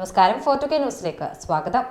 നമസ്കാരം ഫോർട്ടു കെ ന്യൂസിലേക്ക് സ്വാഗതം.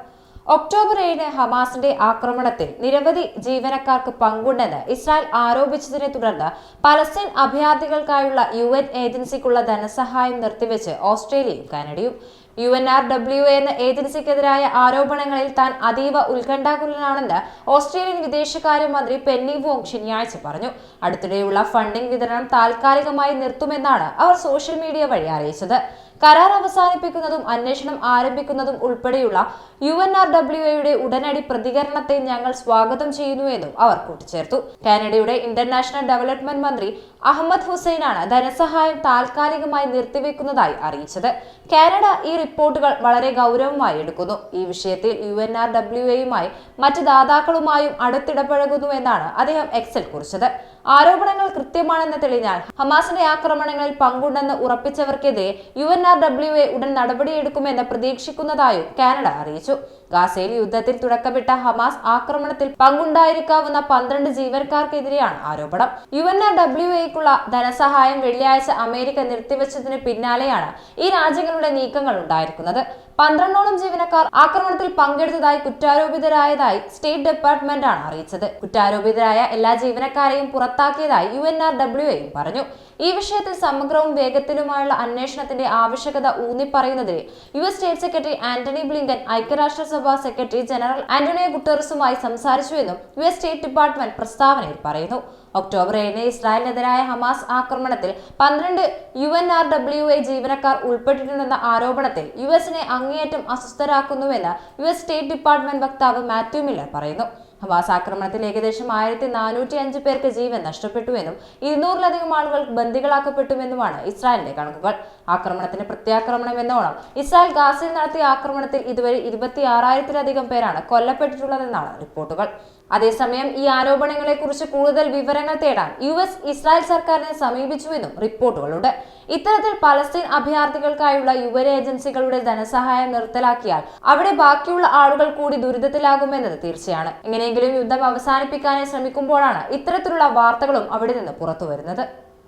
ഒക്ടോബർ ഏഴിന് ഹമാസിന്റെ ആക്രമണത്തിൽ നിരവധി ജീവനക്കാർക്ക് പങ്കുണ്ടെന്ന് ഇസ്രായേൽ ആരോപിച്ചതിനെ തുടർന്ന് പലസ്തീൻ അഭയാർത്ഥികൾക്കായുള്ള യു എൻ ഏജൻസിക്കുള്ള ധനസഹായം നിർത്തിവെച്ച് ഓസ്ട്രേലിയയും കാനഡയും യു എൻ ആർ ഡബ്ല്യു എന്ന ഏജൻസിക്കെതിരായ ആരോപണങ്ങളിൽ താൻ അതീവ ഉത്കണ്ഠാകുലനാണെന്ന് ഓസ്ട്രേലിയൻ വിദേശകാര്യമന്ത്രി പെന്നി വോങ് ശനിയാഴ്ച പറഞ്ഞു. അടുത്തിടെയുള്ള ഫണ്ടിംഗ് വിതരണം താൽക്കാലികമായി നിർത്തുമെന്നാണ് അവർ സോഷ്യൽ മീഡിയ വഴി അറിയിച്ചത്. കരാർ അവസാനിപ്പിക്കുന്നതും അന്വേഷണം ആരംഭിക്കുന്നതും ഉൾപ്പെടെയുള്ള യു എൻ ആർ ഡബ്ല്യു എയുടെ ഉടനടി പ്രതികരണത്തെ ഞങ്ങൾ സ്വാഗതം ചെയ്യുന്നു എന്നും അവർ കൂട്ടിച്ചേർത്തു. കാനഡയുടെ ഇന്റർനാഷണൽ ഡെവലപ്മെന്റ് മന്ത്രി അഹമ്മദ് ഹുസൈനാണ് ധനസഹായം താൽക്കാലികമായി നിർത്തിവെക്കുന്നതായി അറിയിച്ചത്. കാനഡ ഈ റിപ്പോർട്ടുകൾ വളരെ ഗൗരവമായി എടുക്കുന്നു. ഈ വിഷയത്തിൽ യു എൻ ആർ ഡബ്ല്യു എയുമായി മറ്റ് ദാതാക്കളുമായും അടുത്തിടപഴകുന്നുവെന്നാണ് അദ്ദേഹം എക്സൽ കുറിച്ചത്. ആരോപണങ്ങൾ കൃത്യമാണെന്ന് തെളിഞ്ഞാൽ ഹമാസിന്റെ ആക്രമണങ്ങളിൽ പങ്കുണ്ടെന്ന് ഉറപ്പിച്ചവർക്കെതിരെ U N R W A ഉടൻ നടപടിയെടുക്കുമെന്ന് പ്രതീക്ഷിക്കുന്നതായും കാനഡ അറിയിച്ചു. ഗാസയിൽ യുദ്ധത്തിൽ തുടക്കമിട്ട ഹമാസ് ആക്രമണത്തിൽ പങ്കുണ്ടായിരിക്കാവുന്ന പന്ത്രണ്ട് ജീവനക്കാർക്കെതിരെയാണ് ആരോപണം. യു എൻ ആർ ഡബ്ല്യു എക്കുള്ള ധനസഹായം വെള്ളിയാഴ്ച അമേരിക്ക നിർത്തിവെച്ചതിന് പിന്നാലെയാണ് ഈ രാജ്യങ്ങളുടെ നീക്കങ്ങൾ ഉണ്ടായിരിക്കുന്നത്. പന്ത്രണ്ടോളം ജീവനക്കാർ ആക്രമണത്തിൽ പങ്കെടുത്തതായി കുറ്റാരോപിതരായതായി സ്റ്റേറ്റ് ഡിപ്പാർട്ട്മെന്റ് ആണ് അറിയിച്ചത്. കുറ്റാരോപിതരായ എല്ലാ ജീവനക്കാരെയും പുറത്താക്കിയതായി യു എൻ ആർ ഡബ്ല്യു എയും പറഞ്ഞു. ഈ വിഷയത്തിൽ സമഗ്രവും വേഗത്തിലുമായുള്ള അന്വേഷണത്തിന്റെ ആവശ്യകത ഊന്നിപ്പറയുന്നതിന് U S state secretary Antony Blinken ഐക്യരാഷ്ട്രസഭ സെക്രട്ടറി ജനറൽ ആന്റണിയോ ഗുട്ടേഴ്സുമായി സംസാരിച്ചുവെന്നും യു എസ് സ്റ്റേറ്റ് ഡിപ്പാർട്ട്മെന്റ് പ്രസ്താവനയിൽ പറയുന്നു. ഒക്ടോബർ ഏഴിന് ഇസ്രായേലിനെതിരായ ഹമാസ് ആക്രമണത്തിൽ പന്ത്രണ്ട് U N R W A ജീവനക്കാർ ഉൾപ്പെട്ടിട്ടുണ്ടെന്ന ആരോപണത്തിൽ യു എസിനെ അങ്ങേയറ്റം അസ്വസ്ഥരാക്കുന്നുവെന്ന് യു എസ് സ്റ്റേറ്റ് ഡിപ്പാർട്ട്മെന്റ് വക്താവ് മാത്യു മില്ലർ പറയുന്നു. ഹമാസ് ആക്രമണത്തിൽ ഏകദേശം ആയിരത്തി നാനൂറ്റി അഞ്ച് പേർക്ക് ജീവൻ നഷ്ടപ്പെട്ടുവെന്നും ഇരുന്നൂറിലധികം ആളുകൾ ബന്ദികളാക്കപ്പെട്ടുവെന്നുമാണ് ഇസ്രായേലിന്റെ കണക്കുകൾ. ആക്രമണത്തിന് പ്രത്യാക്രമണം എന്നോണം ഇസ്രായേൽ ഗാസയിൽ നടത്തിയ ആക്രമണത്തിൽ ഇതുവരെ ഇരുപത്തി ആറായിരത്തിലധികം പേരാണ് കൊല്ലപ്പെട്ടിട്ടുള്ളതെന്നാണ് റിപ്പോർട്ടുകൾ. അതേസമയം ഈ ആരോപണങ്ങളെ കുറിച്ച് കൂടുതൽ വിവരങ്ങൾ തേടാൻ യു എസ് ഇസ്രായേൽ സർക്കാരിനെ സമീപിച്ചുവെന്നും റിപ്പോർട്ടുകളുണ്ട്. ഇത്തരത്തിൽ പലസ്തീൻ അഭയാർത്ഥികൾക്കായുള്ള യുവര ഏജൻസികളുടെ ധനസഹായം നിർത്തലാക്കിയാൽ അവിടെ ബാക്കിയുള്ള ആളുകൾ കൂടി ദുരിതത്തിലാകുമെന്നത് തീർച്ചയാണ്. എങ്ങനെയെങ്കിലും യുദ്ധം അവസാനിപ്പിക്കാനായി ശ്രമിക്കുമ്പോഴാണ് ഇത്തരത്തിലുള്ള വാർത്തകളും അവിടെ നിന്ന് പുറത്തു വരുന്നത്